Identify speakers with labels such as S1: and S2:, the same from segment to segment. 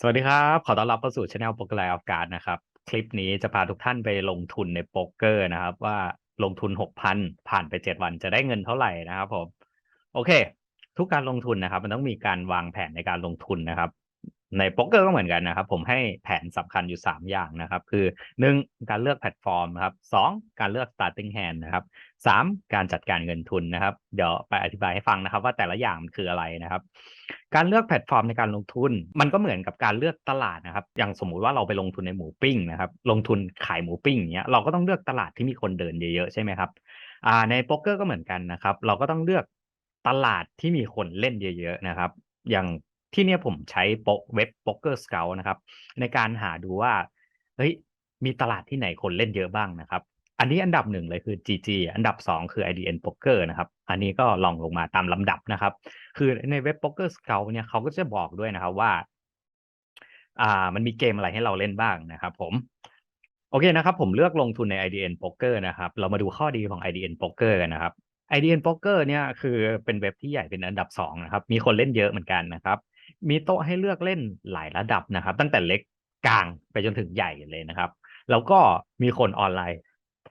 S1: สวัสดีครับ ขอต้อนรับเข้าสู่ช anel โปก e r ไลออฟการนะครับ คลิปนี้จะพาทุกท่านไปลงทุนในโป๊กเกอร์นะครับ ว่าลงทุน6,000ผ่านไป7วันจะได้เงินเท่าไหร่นะครับผมโอเค ทุกการลงทุนนะครับ มันต้องมีการวางแผนในการลงทุนนะครับ ในโป๊กเกอร์ก็เหมือนกันนะครับ ผมให้แผนสำคัญอยู่ 3 อย่างนะครับ คือ 1. การเลือกแพลตฟอร์มนะครับ 2. การเลือก starting hand นะครับ 3. การจัดการเงินทุนนะครับ เดี๋ยวไปอธิบายให้ฟังนะครับ ว่าแต่ละอย่างมันคืออะไรนะครับ การเลือกแพลตฟอร์มในการลงทุน มันก็เหมือนกับการเลือกตลาดนะครับ อย่างสมมุติว่าเราไปลงทุนในหมูปิ้งนะครับ ลงทุนขายหมูปิ้งเงี้ยเราก็ต้องเลือกตลาดที่มีคนเดินเยอะๆใช่ไหมครับอ่าในโป๊กเกอร์ก็เหมือนกันนะครับ เราก็ต้องเลือกตลาดที่มีคนเล่นเยอะๆนะครับ อย่างที่เนี่ยผมใช้โปกเว็บโป๊กเกอร์สเกลนะครับ ในการหาดูว่าเฮ้ยมีตลาดที่ไหนคนเล่นเยอะบ้างนะครับ อันนี้อันดับหนึ่งเลยคือ GG อันดับสองคือ IDN Poker นะครับ อันนี้ก็ลองลงมาตามลำดับนะครับ คือในเว็บ Poker Scout เนี่ยเขาก็จะบอกด้วยนะครับว่า อ่า มันมีเกมอะไรให้เราเล่นบ้างนะครับ ผม โอเคนะครับ ผมเลือกลงทุนใน IDN Poker นะครับ เรามาดูข้อดีของ IDN Poker กันนะครับ IDN Poker เนี่ยคือเป็นเว็บที่ใหญ่เป็นอันดับสองนะครับ มีคนเล่นเยอะเหมือนกันนะครับ มีโต๊ะให้เลือกเล่นหลายระดับนะครับ ตั้งแต่เล็กกลางไปจนถึงใหญ่เลยนะครับแล้วก็มีคนออนไลน์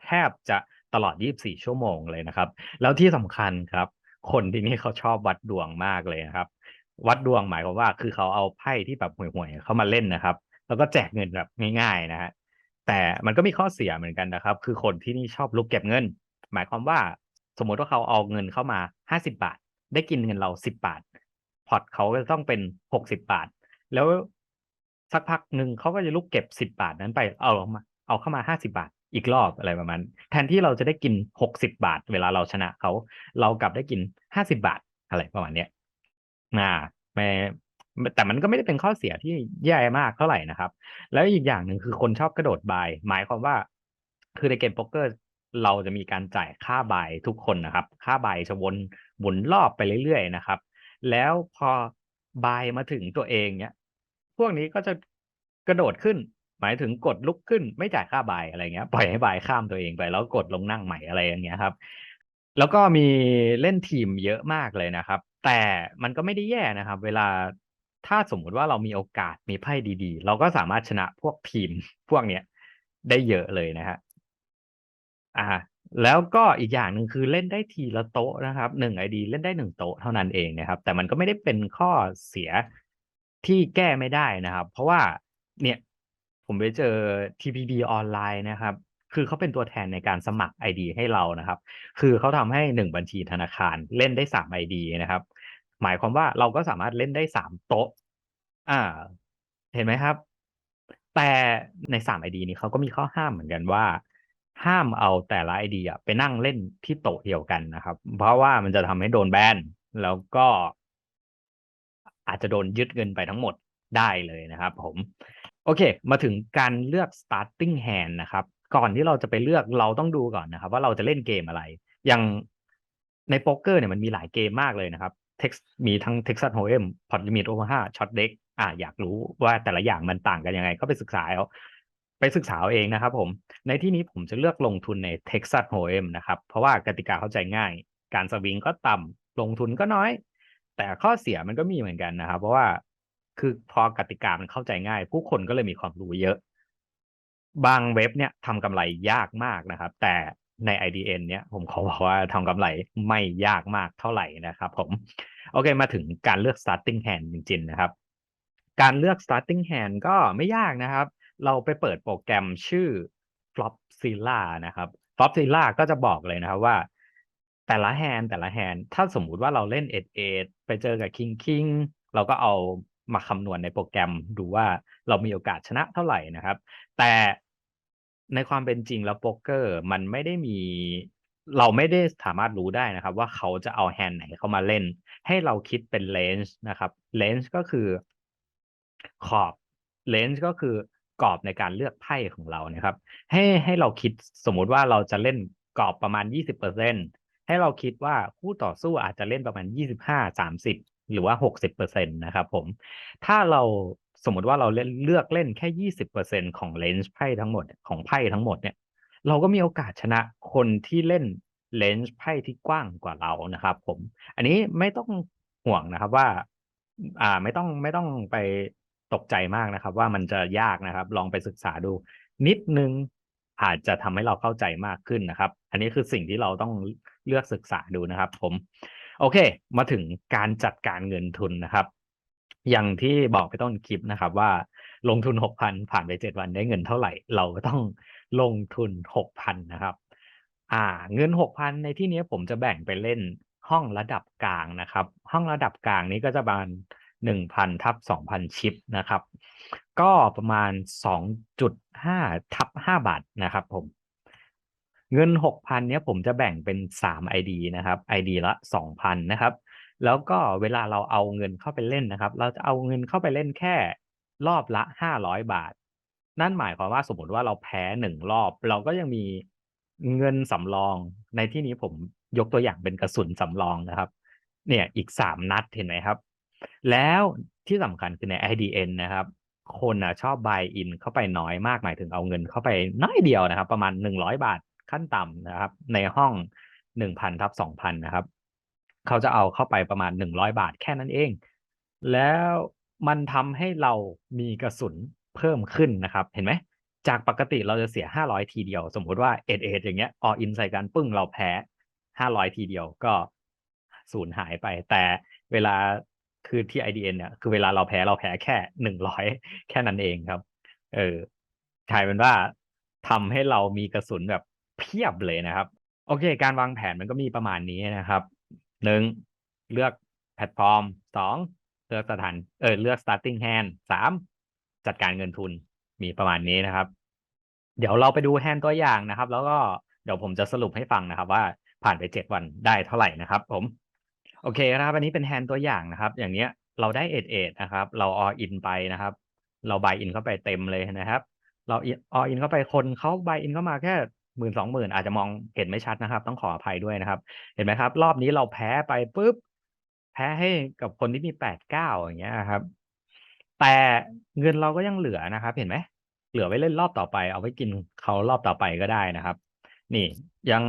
S1: แทบจะตลอด 24 ชั่วโมงเลยนะครับ แล้วที่สำคัญครับ คนที่นี่เขาชอบวัดดวงมากเลยนะครับ วัดดวงหมายความว่าคือเขาเอาไพ่ที่แบบห่วยๆเข้ามาเล่นนะครับ แล้วก็แจกเงินแบบง่ายๆนะฮะแต่มันก็มีข้อเสียเหมือนกันนะครับ คือคนที่นี่ชอบลุกเก็บเงิน หมายความว่าสมมติว่าเขาเอาเงินเข้ามา 50 บาท ได้กินเงินเรา 10 บาทพอร์ตเขาก็ต้องเป็น 60 บาท แล้วสักพักหนึ่งเขาก็จะลุกเก็บ 10 บาทนั้นไปเอามาเอาเข้ามา 50 บาท อีกรอบอะไรประมาณแทนที่เราจะได้กิน60บาท เวลาเราชนะเขาเรากลับได้กิน50บาทอะไรประมาณเนี้ยอ่าไม่แต่มันก็ไม่ได้เป็นข้อเสียที่แย่มากเท่าไหร่นะครับ แล้วอีกอย่างหนึ่งคือคนชอบกระโดดบาย หมายความว่า คือในเกมโป๊กเกอร์เราจะมีการจ่ายค่าบายทุกคนนะครับ ค่าบายจะวนหมุนรอบไปเรื่อยๆนะครับ แล้วพอบายมาถึงตัวเองเนี้ย พวกนี้ก็จะกระโดดขึ้น หมายถึงกดลุกขึ้นไม่จ่ายค่าบายอะไรเงี้ยปล่อยให้บายข้ามตัวเองไป แล้วกดลงนั่งใหม่อะไรอย่างเงี้ยครับ แล้วก็มีเล่นทีมเยอะมากเลยนะครับ แต่มันก็ไม่ได้แย่นะครับ เวลาถ้าสมมุติว่าเรามีโอกาสมีไพ่ดีๆ เราก็สามารถชนะพวกทีมพวกเนี้ยได้เยอะเลยนะฮะอ่า แล้วก็อีกอย่างหนึ่งคือเล่นได้ทีละโต๊ะนะครับหนึ่งไอดีเล่นได้หนึ่งโต๊ะเท่านั้นเองนะครับ แต่มันก็ไม่ได้เป็นข้อเสียที่แก้ไม่ได้นะครับ เพราะว่าเนี่ย ผมไปเจอ TPB ออนไลน์นะครับ คือเขาเป็นตัวแทนในการสมัคร ID ให้เรานะครับ คือเขาทำให้หนึ่งบัญชีธนาคารเล่นได้สาม ID นะครับ หมายความว่าเราก็สามารถเล่นได้สามโต๊ะ อ่า เห็นไหมครับ แต่ในสาม ID นี้เขาก็มีข้อห้ามเหมือนกันว่า ห้ามเอาแต่ละ ID อะไปนั่งเล่นที่โต๊ะเดียวกันนะครับ เพราะว่ามันจะทำให้โดนแบนแล้วก็อาจจะโดนยึดเงินไปทั้งหมดได้เลยนะครับผม โอเค มาถึงการเลือก starting hand นะครับ ก่อนที่เราจะไปเลือกเราต้องดูก่อนนะครับ ว่าเราจะเล่นเกมอะไร อย่างในโป๊กเกอร์เนี่ยมันมีหลายเกมมากเลยนะครับ Tex มีทั้ง Texas Hold'em Pot Limit Omaha Shot Deck อ่าอยากรู้ว่าแต่ละอย่างมันต่างกันยังไง ก็ไปศึกษาเอาไปศึกษาเอาเองนะครับผม ในที่นี้ผมจะเลือกลงทุนใน Texas Hold'em นะครับ เพราะว่ากติกาเข้าใจง่าย การสวิงก็ต่ำลงทุนก็น้อย แต่ข้อเสียมันก็มีเหมือนกันนะครับ เพราะว่า คือพอกติกามันเข้าใจง่าย ผู้คนก็เลยมีความรู้เยอะ บางเว็บเนี่ยทำกำไรยากมากนะครับ แต่ใน IDN เนี่ยผมขอบอกว่าทำกำไรไม่ยากมากเท่าไหร่นะครับ ผม โอเคมาถึงการเลือก starting hand จริงๆนะครับ การเลือก starting hand ก็ไม่ยากนะครับ เราไปเปิดโปรแกรมชื่อ Flopzilla นะครับ Flopzilla ก็จะบอกเลยนะครับว่า แต่ละแฮนแต่ละแฮนถ้าสมมุติว่าเราเล่นเอ็ดเอ็ดไปเจอกับคิงคิงเราก็เอา มาคำนวณในโปรแกรมดูว่าเรามีโอกาสชนะเท่าไหร่นะครับ แต่ในความเป็นจริงแล้วโป๊กเกอร์มันไม่ได้มีเราไม่ได้สามารถรู้ได้นะครับ ว่าเขาจะเอาแฮนด์ไหนเข้ามาเล่น ให้เราคิดเป็นเลนส์นะครับเลนส์ก็คือขอบเลนส์ก็คือกรอบในการเลือกไพ่ของเรานะครับ ให้ให้เราคิดสมมุติว่าเราจะเล่นกรอบประมาณ 20%ให้เราคิดว่าคู่ต่อสู้อาจจะเล่นประมาณ 25-30 หรือว่า60%นตนะครับผม ถ้าเราสมมติว่าเราเล่นเลือกเล่นแค่20%ของเลนส์ไพ่ทั้งหมดของไพ่ทั้งหมดเนี่ย เราก็มีโอกาสชนะคนที่เล่นเลนส์ไพ่ที่กว้างกว่าเรานะครับผม อันนี้ไม่ต้องห่วงนะครับว่า อ่าไม่ต้องไม่ต้องไปตกใจมากนะครับ ว่ามันจะยากนะครับ ลองไปศึกษาดู นิดนึงอาจจะทำให้เราเข้าใจมากขึ้นนะครับ อันนี้คือสิ่งที่เราต้องเลือกศึกษาดูนะครับ ผม โอเค มาถึงการจัดการเงินทุนนะครับ อย่างที่บอกไปต้นคลิปนะครับ ว่าลงทุนหกพันผ่านไปเจ็ดวันได้เงินเท่าไหร่ เราก็ต้องลงทุนหกพันนะครับ อ่า เงินหกพันในที่นี้ผมจะแบ่งไปเล่นห้องระดับกลางนะครับ ห้องระดับกลางนี้ก็จะประมาณหนึ่งพันทับสองพันชิปนะครับ ก็ประมาณสองจุดห้าทับห้าบาทนะครับ ผม เงินหกพันเนี้ยผมจะแบ่งเป็นสามไอดีนะครับไอดีละสองพันนะครับ แล้วก็เวลาเราเอาเงินเข้าไปเล่นนะครับ เราจะเอาเงินเข้าไปเล่นแค่รอบละห้าร้อยบาท นั่นหมายความว่าสมมติว่าเราแพ้หนึ่งรอบ เราก็ยังมีเงินสำรอง ในที่นี้ผมยกตัวอย่างเป็นกระสุนสำรองนะครับ เนี่ยอีกสามนัดเห็นไหมครับ แล้วที่สำคัญคือใน IDN นะครับคนอะชอบ buy in เข้าไปน้อยมากหมายถึงเอาเงินเข้าไปน้อยเดียวนะครับ ประมาณหนึ่งร้อยบาท ขั้นต่ำนะครับ ในห้องหนึ่งพันทับสองพันนะครับ เขาจะเอาเข้าไปประมาณหนึ่งร้อยบาทแค่นั้นเอง แล้วมันทำให้เรามีกระสุนเพิ่มขึ้นนะครับ เห็นไหมจากปกติเราจะเสียห้าร้อยทีเดียว สมมุติว่าเอ็ดเอ็ดอย่างเงี้ยออินใส่กันปึ้งเราแพ้ห้าร้อยทีเดียวก็สูญหายไป แต่เวลาคือที่ IDN เนี่ยคือเวลาเราแพ้เราแพ้แค่หนึ่งร้อยแค่นั้นเองครับ เออกลายเป็นว่าทำให้เรามีกระสุนแบบ เพียบเลยนะครับ โอเค การวางแผนมันก็มีประมาณนี้นะครับหนึ่งเลือกแพลตฟอร์มสองเลือกสถานเออเลือก starting hand สามจัดการเงินทุนมีประมาณนี้นะครับ เดี๋ยวเราไปดูแฮนตัวอย่างนะครับ แล้วก็เดี๋ยวผมจะสรุปให้ฟังนะครับ ว่าผ่านไปเจ็ดวันได้เท่าไหร่นะครับ ผม โอเคนะครับอันนี้เป็นแฮนตัวอย่างนะครับ อย่างเนี้ยเราได้เอ็ดเอ็ดนะครับ เราออินไปนะครับ เราบายอินเข้าไปเต็มเลยนะครับ เราออินเข้าไปคนเขาบายอินเข้ามาแค่ หมื่นสองหมื่นอาจจะมองเห็นไม่ชัดนะครับ ต้องขออภัยด้วยนะครับ เห็นไหมครับ รอบนี้เราแพ้ไปปุ๊บแพ้ให้กับคนที่มีแปดเก้าอย่างเงี้ยครับ แต่เงินเราก็ยังเหลือนะครับ เห็นไหมเหลือไว้เล่นรอบต่อไป เอาไว้กินเขารอบต่อไปก็ได้นะครับ นี่ยัง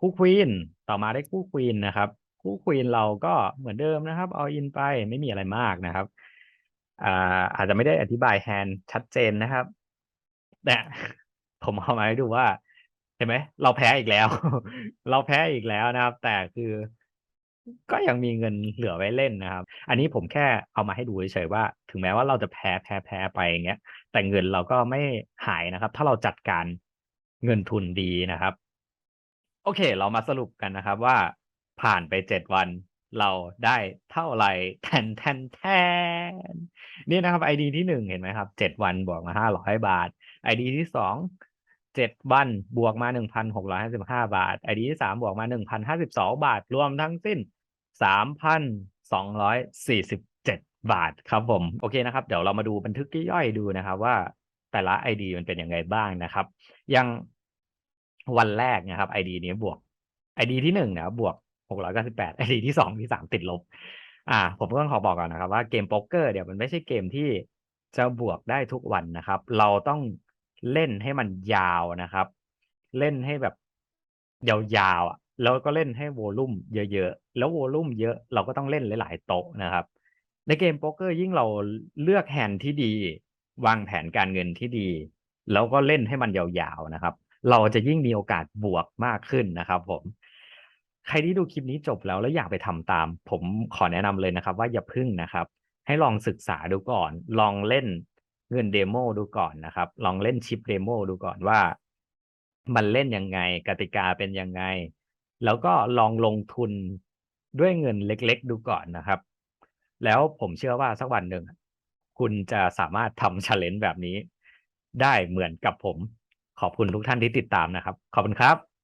S1: คู่ควีนต่อมาได้คู่ควีนนะครับ คู่ควีนเราก็เหมือนเดิมนะครับ เอาอินไปไม่มีอะไรมากนะครับอ่าอาจจะไม่ได้อธิบายแฮนด์ชัดเจนนะครับ แต่ ผมเอามาให้ดูว่าเห็นไหมเราแพ้อีกแล้ว เราแพ้อีกแล้วนะครับ แต่คือก็ยังมีเงินเหลือไว้เล่นนะครับ อันนี้ผมแค่เอามาให้ดูเฉยๆว่า ถึงแม้ว่าเราจะแพ้แพ้แพ้ไปอย่างเงี้ย แต่เงินเราก็ไม่หายนะครับ ถ้าเราจัดการเงินทุนดีนะครับ โอเค เรามาสรุปกันนะครับ ว่าผ่านไปเจ็ดวันเราได้เท่าไหร่แทนแทนแทนนี่นะครับไอดีที่หนึ่งเห็นไหมครับเจ็ดวันบวกมาห้าร้อยบาทไอดีที่สอง เจ็ดวันบวกมาหนึ่งพันหกร้อยห้าสิบห้าบาทไอดีที่สามบวกมาหนึ่งพันห้าสิบสองบาท รวมทั้งสิ้นสามพันสองร้อยสี่สิบเจ็ดบาทครับผม โอเคนะครับ เดี๋ยวเรามาดูบันทึกย่อยๆดูนะครับว่าแต่ละไอดีมันเป็นยังไงบ้างนะครับยังวันแรกนะครับไอดีนี้บวกไอดีที่หนึ่งเนี่ยบวกหกร้อยเก้าสิบแปดไอดีที่สองที่สามติดลบ อ่า ผมก็ต้องขอบอกก่อนนะครับว่าเกมโป๊กเกอร์เดี๋ยวมันไม่ใช่เกมที่จะบวกได้ทุกวันนะครับ เราต้อง เล่นให้มันยาวนะครับ เล่นให้แบบยาวๆอะแล้วก็เล่นให้โวลุ่มเยอะๆ แล้วโวลุ่มเยอะเราก็ต้องเล่นหลายๆโต๊ะนะครับ ในเกมโป๊กเกอร์ยิ่งเราเลือกแฮนด์ที่ดี วางแผนการเงินที่ดี แล้วก็เล่นให้มันยาวๆนะครับ เราจะยิ่งมีโอกาสบวกมากขึ้นนะครับ ผม ใครที่ดูคลิปนี้จบแล้วแล้วอยากไปทำตาม ผมขอแนะนำเลยนะครับ ว่าอย่าพึ่งนะครับ ให้ลองศึกษาดูก่อน ลองเล่น เงินเดโมดูก่อนนะครับ ลองเล่นชิปเดโมดูก่อนว่า มันเล่นยังไง กติกาเป็นยังไง แล้วก็ลองลงทุนด้วยเงินเล็ก ๆ ดูก่อนนะครับ แล้วผมเชื่อว่าสักวันหนึ่งคุณจะสามารถทำช l เลน g e แบบนี้ ได้เหมือนกับผม ขอบคุณทุกท่านที่ติดตามนะครับ ขอบคุณครับ